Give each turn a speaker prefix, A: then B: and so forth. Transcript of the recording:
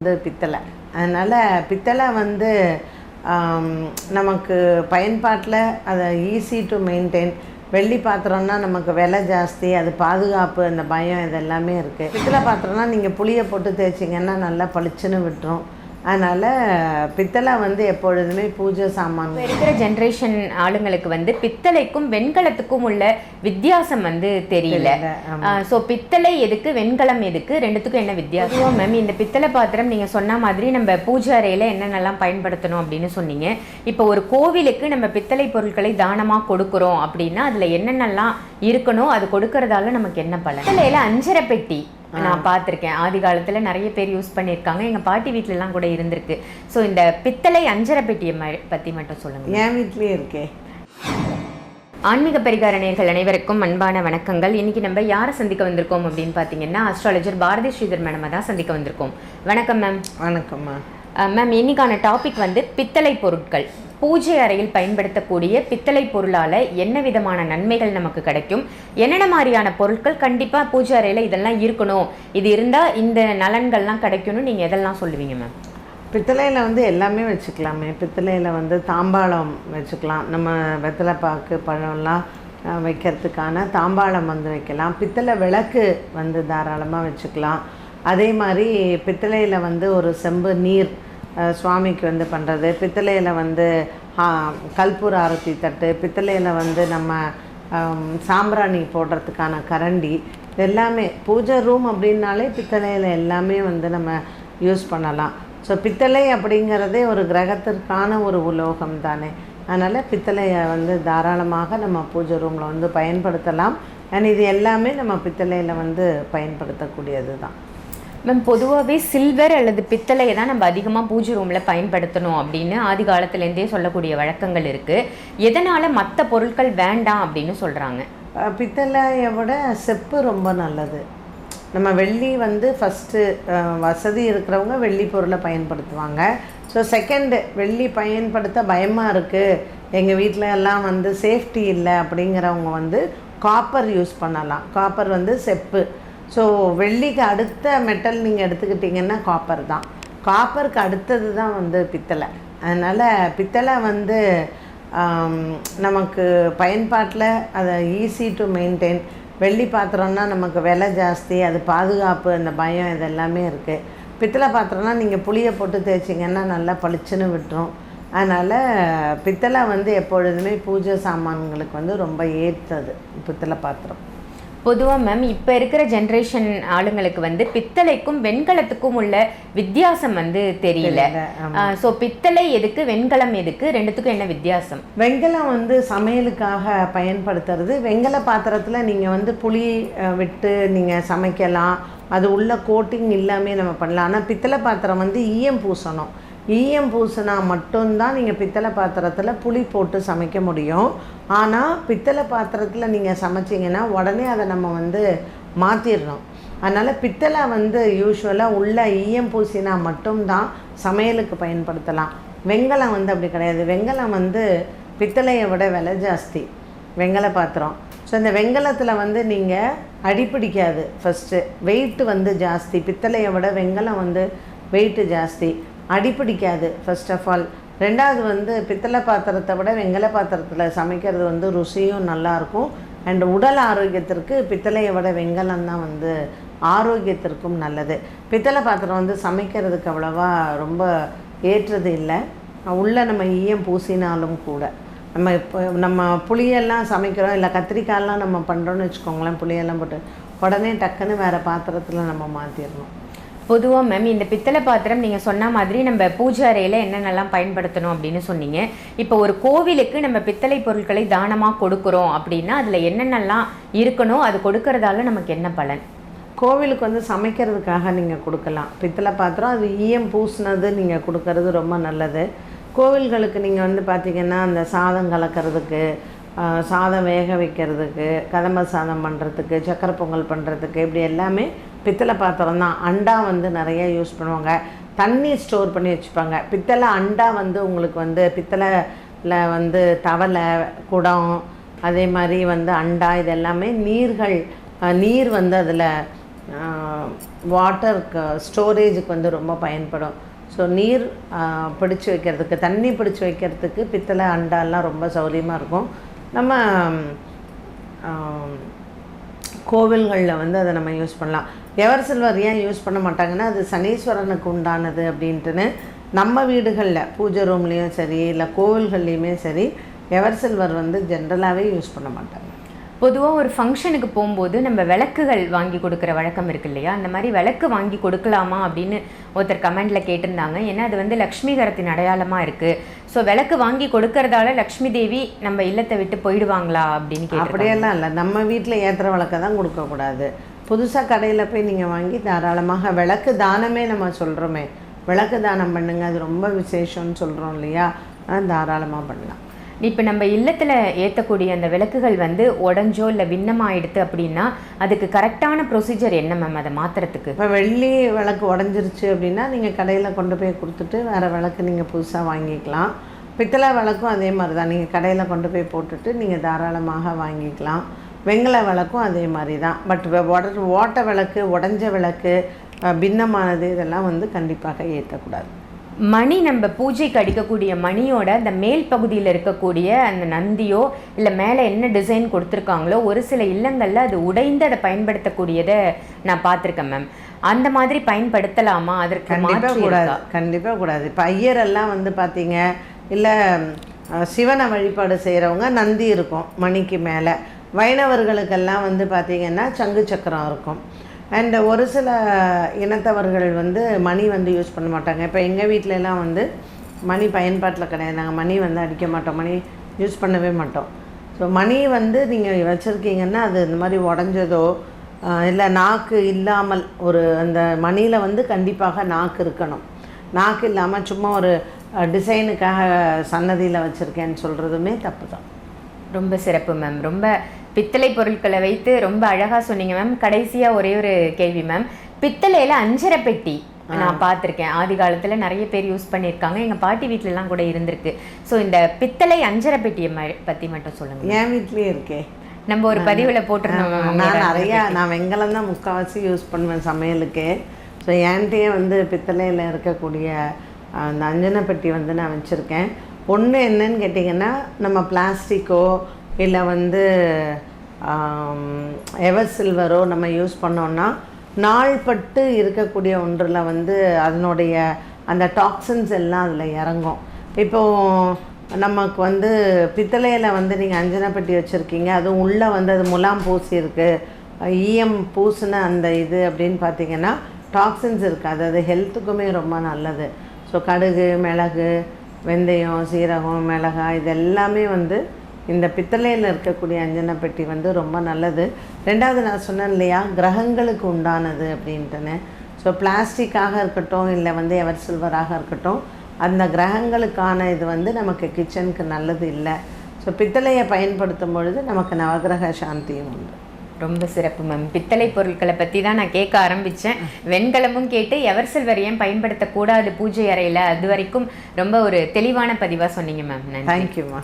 A: வந்து பித்தளை. அதனால் பித்தளை வந்து நமக்கு பயன்பாட்டில் அதை ஈஸி டு மெயின்டைன் வெள்ளி பாத்திரம்னா நமக்கு விலை ஜாஸ்தி அது பாதுகாப்பு அந்த பயம் இதெல்லாமே இருக்குது பித்தளை பாத்திரம்னா நீங்கள் புளியை போட்டு தேய்ச்சிங்கன்னா நல்லா பளிச்சுன்னு விட்டுரும். அதனால் பித்தளை வந்து எப்பொழுதுமே பூஜை சாமான்.
B: இருக்கிற ஜென்ரேஷன் ஆளுங்களுக்கு வந்து பித்தளைக்கும் வெண்கலத்துக்கும் உள்ள வித்தியாசம் வந்து தெரியல.
A: தெரியல,
B: ஸோ பித்தளை எதுக்கு வெண்கலம் எதுக்கு ரெண்டுத்துக்கும் என்ன வித்தியாசம்? மேம் இந்த பித்தளை பாத்திரம் நீங்கள் சொன்ன மாதிரி நம்ம பூஜை அறையில் என்னென்னலாம் பயன்படுத்தணும் அப்படின்னு சொன்னீங்க. இப்போ ஒரு கோவிலுக்கு நம்ம பித்தளை பொருட்களை தானமாக கொடுக்குறோம் அப்படின்னா அதில் என்னென்னலாம் இருக்கணும் அது கொடுக்கறதால நமக்கு என்ன பலன்? பித்தளையில் அஞ்சரை பெட்டி நான் பார்த்துருக்கேன். ஆதி காலத்தில் நிறைய பேர் யூஸ் பண்ணியிருக்காங்க. எங்கள் பாட்டி வீட்டிலலாம் கூட இருந்திருக்கு. ஸோ இந்த பித்தளை அஞ்சரை பெட்டியை பற்றி மட்டும் சொல்லுங்கள்
A: என் வீட்லேயே இருக்கே.
B: ஆன்மீக பரிகார நேயர்கள் அனைவருக்கும் அன்பான வணக்கங்கள். இன்னைக்கு நம்ம யாரை சந்திக்க வந்திருக்கோம் அப்படின்னு பார்த்தீங்கன்னா அஸ்ட்ராலஜர் பாரதி ஸ்ரீதர் மேடம் தான் சந்திக்க வந்திருக்கோம். வணக்கம் மேம்
A: வணக்கம்மா
B: மேம் இன்னைக்கான டாபிக் வந்து பித்தளை பொருட்கள். பூஜை அறையில் பயன்படுத்தக்கூடிய பித்தளை பொருளால் என்ன விதமான நன்மைகள் நமக்கு கிடைக்கும்? என்னென்ன மாதிரியான பொருட்கள் கண்டிப்பாக பூஜை அறையில் இதெல்லாம் இருக்கணும்? இது இருந்தால் இந்த நலன்கள்லாம் கிடைக்கும்னு நீங்கள் எதெல்லாம் சொல்லுவீங்க மேம்?
A: பித்தளையில் வந்து எல்லாமே வச்சுக்கலாமே. பித்தளையில் வந்து தாம்பாளம் வச்சுக்கலாம். நம்ம வெத்தலை பாக்கு பழம்லாம் வைக்கிறதுக்கான தாம்பாளம் வந்து வைக்கலாம். பித்தளை விளக்கு வந்து தாராளமாக வச்சுக்கலாம். அதே மாதிரி பித்தளையில் வந்து ஒரு செம்பு நீர் சுவாமிக்கு வந்து பண்ணுறது பித்தளையில் வந்து கல்பூர் ஆரத்தி தட்டு பித்தளையில் வந்து நம்ம சாம்பிராணி போடுறதுக்கான கரண்டி எல்லாமே பூஜை ரூம் அப்படின்னாலே பித்தளையில் எல்லாமே வந்து நம்ம யூஸ் பண்ணலாம். ஸோ பித்தளை அப்படிங்கிறதே ஒரு கிரகத்திற்கான ஒரு உலோகம் தானே. அதனால் பித்தளையை வந்து தாராளமாக நம்ம பூஜை ரூமில் வந்து பயன்படுத்தலாம். அண்ட் இது எல்லாமே நம்ம பித்தளையில் வந்து பயன்படுத்தக்கூடியது தான்
B: மேம் பொதுவாகவே சில்வர் அல்லது பித்தளையை தான் நம்ம அதிகமாக பூஜை ரூமில் பயன்படுத்தணும் அப்படின்னு ஆதி காலத்துலேருந்தே சொல்லக்கூடிய வழக்கங்கள் இருக்குது எதனால் மற்ற பொருட்கள் வேண்டாம் அப்படின்னு சொல்கிறாங்க
A: பித்தளையை விட செப்பு ரொம்ப நல்லது. நம்ம வெள்ளி வந்து ஃபஸ்ட்டு வசதி இருக்கிறவங்க வெள்ளி பொருளை பயன்படுத்துவாங்க. ஸோ செகண்டு வெள்ளி பயன்படுத்த பயமாக இருக்குது எங்கள் வீட்டில் எல்லாம் வந்து சேஃப்டி இல்லை அப்படிங்கிறவங்க வந்து காப்பர் யூஸ் பண்ணலாம். காப்பர் வந்து செப்பு. ஸோ வெள்ளிக்கு அடுத்த மெட்டல் நீங்கள் எடுத்துக்கிட்டிங்கன்னா காப்பர் தான். காப்பருக்கு அடுத்தது தான் வந்து பித்தளை. அதனால் பித்தளை வந்து நமக்கு பயன்பாட்டில் அதை ஈஸி டு மெயின்டைன் வெள்ளி பாத்திரம்னா நமக்கு விலை ஜாஸ்தி அது பாதுகாப்பு அந்த பயம் இதெல்லாமே இருக்குது பித்தளை பாத்திரம்னா நீங்கள் புளியை போட்டு தேய்ச்சிங்கன்னா நல்லா பளிச்சுன்னு விட்டுரும். அதனால் பித்தளை வந்து எப்பொழுதுமே பூஜை சாமான்களுக்கு வந்து ரொம்ப ஏற்றது பித்தளை பாத்திரம்.
B: பொதுவாக மேம் இப்போ இருக்கிற ஜென்ரேஷன் ஆளுங்களுக்கு வந்து பித்தளைக்கும் வெண்கலத்துக்கும் உள்ள வித்தியாசம் வந்து தெரியல. ஸோ பித்தளை எதுக்கு வெண்கலம் எதுக்கு ரெண்டுத்துக்கும் என்ன வித்தியாசம்?
A: வெண்கலம் வந்து சமையலுக்காக பயன்படுத்துறது. வெண்கல பாத்திரத்தில் நீங்கள் வந்து புளி விட்டு நீங்கள் சமைக்கலாம். அது உள்ள கோட்டிங் இல்லாமே நம்ம பண்ணலாம். ஆனால் பித்தளை பாத்திரம் வந்து ஈயம் பூசணும். ஈயம் பூசினா மட்டும்தான் நீங்கள் பித்தளை பாத்திரத்தில் புளி போட்டு சமைக்க முடியும். ஆனால் பித்தளை பாத்திரத்தில் நீங்கள் சமைச்சிங்கன்னா உடனே அதை நம்ம வந்து மாற்றிடுறோம் அதனால் பித்தளை வந்து யூஸ்வலாக உள்ள ஈயம் பூசினா மட்டும்தான் சமையலுக்கு பயன்படுத்தலாம். வெங்கலம் வந்து அப்படி கிடையாது. வெங்கலம் வந்து பித்தளையை விட விலை ஜாஸ்தி. வெங்கல பாத்திரம். ஸோ இந்த வெங்கலத்தில் வந்து நீங்கள் அடிப்பிடிக்காது ஃபஸ்ட்டு வெயிட் வந்து ஜாஸ்தி. பித்தளையை விட வெங்கலம் வந்து வெயிட்டு ஜாஸ்தி. அடிப்பிடிக்காது ஃபர்ஸ்ட் ஆஃப் ஆல் ரெண்டாவது வந்து பித்தளை பாத்திரத்தை விட வெங்கல பாத்திரத்தில் சமைக்கிறது வந்து ருசியும் நல்லாயிருக்கும் அண்ட் உடல் ஆரோக்கியத்திற்கு பித்தளையை விட வெங்கலம் தான் வந்து ஆரோக்கியத்திற்கும் நல்லது. பித்தளை பாத்திரம் வந்து சமைக்கிறதுக்கு அவ்வளோவா ரொம்ப ஏற்றது இல்லை. உள்ளே நம்ம ஈயம் பூசினாலும் கூட. நம்ம இப்போ நம்ம புளியெல்லாம் சமைக்கிறோம் இல்லை கத்திரிக்காயெல்லாம் நம்ம பண்ணுறோன்னு வச்சுக்கோங்களேன் புளியெல்லாம் போட்டு உடனே டக்குன்னு வேறு பாத்திரத்தில் நம்ம மாற்றிடணும்
B: பொதுவாக மேம் இந்த பித்தளை பாத்திரம் நீங்கள் சொன்ன மாதிரி நம்ம பூஜை அறையில் என்னென்னலாம் பயன்படுத்தணும் அப்படின்னு சொன்னீங்க. இப்போ ஒரு கோவிலுக்கு நம்ம பித்தளை பொருட்களை தானமாக கொடுக்குறோம் அப்படின்னா அதில் என்னென்னலாம் இருக்கணும் அது கொடுக்கறதால நமக்கு என்ன பலன்?
A: கோவிலுக்கு வந்து சமைக்கிறதுக்காக நீங்கள் கொடுக்கலாம். பித்தளை பாத்திரம் அது ஈயம் பூசினது நீங்கள் கொடுக்கறது ரொம்ப நல்லது. கோவில்களுக்கு நீங்கள் வந்து பார்த்திங்கன்னா அந்த சாதம் கலக்கிறதுக்கு சாதம் வேக வைக்கிறதுக்கு கதம்ப சாதம் பண்ணுறதுக்கு சக்கரை பொங்கல் பண்ணுறதுக்கு இப்படி எல்லாமே பித்தளை பாத்திரம் தான். அண்டா வந்து நிறைய யூஸ் பண்ணுவாங்க. தண்ணி ஸ்டோர் பண்ணி வச்சுப்பாங்க. பித்தளை அண்டா வந்து உங்களுக்கு வந்து பித்தளைல வந்து தவளை குடம் அதே மாதிரி வந்து அண்டா இது எல்லாமே நீர்கள் நீர் வந்து அதில் வாட்டருக்கு ஸ்டோரேஜுக்கு வந்து ரொம்ப பயன்படும். ஸோ நீர் பிடிச்சி வைக்கிறதுக்கு தண்ணி பிடிச்சி வைக்கிறதுக்கு பித்தளை அண்டாலாம் ரொம்ப சௌரியமாக இருக்கும். நம்ம கோவில்களில் வந்து அதை நம்ம யூஸ் பண்ணலாம். எவர் சில்வர் ஏன் யூஸ் பண்ண மாட்டாங்கன்னா அது சனீஸ்வரனுக்கு உண்டானது அப்படின்ட்டுன்னு நம்ம வீடுகளில் பூஜை ரூம்லேயும் சரி இல்லை கோவில்கள்லேயுமே சரி எவர் சில்வர் வந்து ஜென்ரலாகவே யூஸ் பண்ண மாட்டாங்க.
B: பொதுவாக ஒரு ஃபங்க்ஷனுக்கு போகும்போது நம்ம விளக்குகள் வாங்கி கொடுக்குற வழக்கம் இருக்கு இல்லையா? அந்த மாதிரி விளக்கு வாங்கி கொடுக்கலாமா அப்படின்னு ஒருத்தர் கமெண்டில் கேட்டிருந்தாங்க. ஏன்னா அது வந்து லக்ஷ்மிகரத்தின் அடையாளமாக இருக்குது ஸோ விளக்கு வாங்கி கொடுக்கறதால லக்ஷ்மி தேவி நம்ம இல்லத்தை விட்டு போயிடுவாங்களா அப்படின்னு கேட்டு
A: அப்படியெல்லாம் இல்லை. நம்ம வீட்டில் ஏற்றுற விளக்கை தான் கொடுக்கக்கூடாது புதுசாக கடையில் போய் நீங்கள் வாங்கி தாராளமாக விளக்கு தானமே நம்ம சொல்கிறோமே விளக்கு தானம் பண்ணுங்க. அது ரொம்ப விசேஷம்னு சொல்கிறோம் இல்லையா? அதான் தாராளமாக பண்ணலாம்.
B: இப்போ நம்ம இல்லத்தில் ஏற்றக்கூடிய அந்த விளக்குகள் வந்து உடஞ்சோ இல்லை விண்ணமாயிடுது அப்படின்னா அதுக்கு கரெக்டான ப்ரொசீஜர் என்ன மேம் அதை மாத்துறதுக்கு?
A: இப்போ வெள்ளி விளக்கு உடஞ்சிருச்சு அப்படின்னா நீங்கள் கடையில் கொண்டு போய் கொடுத்துட்டு வேறு விளக்கு நீங்கள் புதுசாக வாங்கிக்கலாம். பித்தளை விளக்கும் அதே மாதிரி தான் நீங்கள் கடையில் கொண்டு போய் போட்டுட்டு நீங்கள் தாராளமாக வாங்கிக்கலாம். வெங்கல விளக்கும் அதே மாதிரி தான் பட் உட ஓட்ட விளக்கு உடஞ்ச விளக்கு பின்னமானது இதெல்லாம் வந்து கண்டிப்பாக ஏற்றக்கூடாது
B: மணி நம்ம பூஜைக்கு அடிக்கக்கூடிய மணியோட அந்த மேல் பகுதியில் இருக்கக்கூடிய அந்த நந்தியோ இல்லை மேலே என்ன டிசைன் கொடுத்துருக்காங்களோ ஒரு சில இல்லங்களில் அது உடைந்து அதை பயன்படுத்தக்கூடியதை நான் பார்த்துருக்கேன் மேம் அந்த மாதிரி பயன்படுத்தலாமா? அதற்கு
A: கண்டிப்பாக கூடாது? கண்டிப்பாக கூடாது. இப்போ ஐயரெல்லாம் வந்து பார்த்தீங்க இல்லை சிவனை வழிபாடு செய்கிறவங்க நந்தி இருக்கும் மணிக்கு மேலே. வைணவர்களுக்கெல்லாம் வந்து பார்த்தீங்கன்னா சங்கு சக்கரம் இருக்கும். அண்ட் ஒரு சில இனத்தவர்கள் வந்து மணி வந்து யூஸ் பண்ண மாட்டாங்க. இப்போ எங்கள் வீட்டிலலாம் வந்து மணி பயன்பாட்டில் கிடையாது. நாங்கள் மணி வந்து அடிக்க மாட்டோம். மணி யூஸ் பண்ணவே மாட்டோம். ஸோ மணி வந்து நீங்கள் வச்சுருக்கீங்கன்னா அது இந்த மாதிரி உடஞ்சதோ இல்லை நாக்கு இல்லாமல் ஒரு அந்த மணியில் வந்து கண்டிப்பாக நாக்கு இருக்கணும். நாக்கு இல்லாமல் சும்மா ஒரு டிசைனுக்காக சன்னதியில் வச்சுருக்கேன்னு சொல்கிறதுமே தப்பு தான்
B: ரொம்ப சிறப்பு மேம் ரொம்ப பித்தளை பொருட்களை வைத்து ரொம்ப அழகா சொன்னீங்க மேம் கடைசியா ஒரே ஒரு கேள்வி மேம் பித்தளையில அஞ்சரை பெட்டி நான் பார்த்துருக்கேன். ஆதி காலத்துல நிறைய பேர் யூஸ் பண்ணியிருக்காங்க. எங்க பாட்டி வீட்ல எல்லாம் கூட இருந்திருக்கு. ஸோ இந்த பித்தளை அஞ்சரை பெட்டியை பத்தி மட்டும் சொல்லுங்க
A: என் வீட்லேயே இருக்கே.
B: நம்ம ஒரு பதிவுல போட்டிருந்தோம்
A: நான் நிறையா நான் வெங்கலம் தான் முக்கால்வாசி யூஸ் பண்ணுவேன் சமையலுக்கு. ஸோ என்கிட்டயே வந்து பித்தளையில் இருக்கக்கூடிய அந்த அஞ்சனை பெட்டி வந்து நான் வச்சுருக்கேன். ஒன்று என்னன்னு கேட்டிங்கன்னா நம்ம பிளாஸ்டிக்கோ இல்லை வந்து எவர் சில்வரோ நம்ம யூஸ் பண்ணோன்னா நாள்பட்டு இருக்கக்கூடிய ஒன்றில் வந்து அதனுடைய அந்த டாக்ஸின்ஸ் எல்லாம் அதில் இறங்கும். இப்போது நமக்கு வந்து பித்தளையில் வந்து நீங்கள் அஞ்சனை பெட்டி வச்சுருக்கீங்க அதுவும் உள்ளே வந்து அது முலாம் பூசி இருக்குது ஈயம் பூசின அந்த இது அப்படின்னு பார்த்தீங்கன்னா டாக்ஸின்ஸ் இருக்காது. அது ஹெல்த்துக்குமே ரொம்ப நல்லது. ஸோ கடுகு மிளகு வெந்தயம் சீரகம் மிளகாய் இது எல்லாமே வந்து இந்த பித்தளையில் இருக்கக்கூடிய அஞ்சனை பெட்டி வந்து ரொம்ப நல்லது. ரெண்டாவது நான் சொன்னேன் இல்லையா கிரகங்களுக்கு உண்டானது அப்படின்ட்டுன்னு. ஸோ பிளாஸ்டிக்காக இருக்கட்டும் இல்லை வந்து எவர் சில்வராக இருக்கட்டும் அந்த கிரகங்களுக்கான இது வந்து நமக்கு கிச்சனுக்கு நல்லது இல்லை. ஸோ பித்தளையை பயன்படுத்தும் பொழுது நமக்கு நவகிரக சாந்தியும் உண்டு.
B: ரொம்ப சிறப்பு மேம் பித்தளை பொருட்களை பற்றி தான் நான் கேட்க ஆரம்பித்தேன் வெண்கலமும் கேட்டு எவர் சில்வர் ஏன் பயன்படுத்தக்கூடாது பூஜை அறையில். அது வரைக்கும் ரொம்ப ஒரு தெளிவான பதிவாக சொன்னீங்க மேம்
A: தேங்க்யூம்மா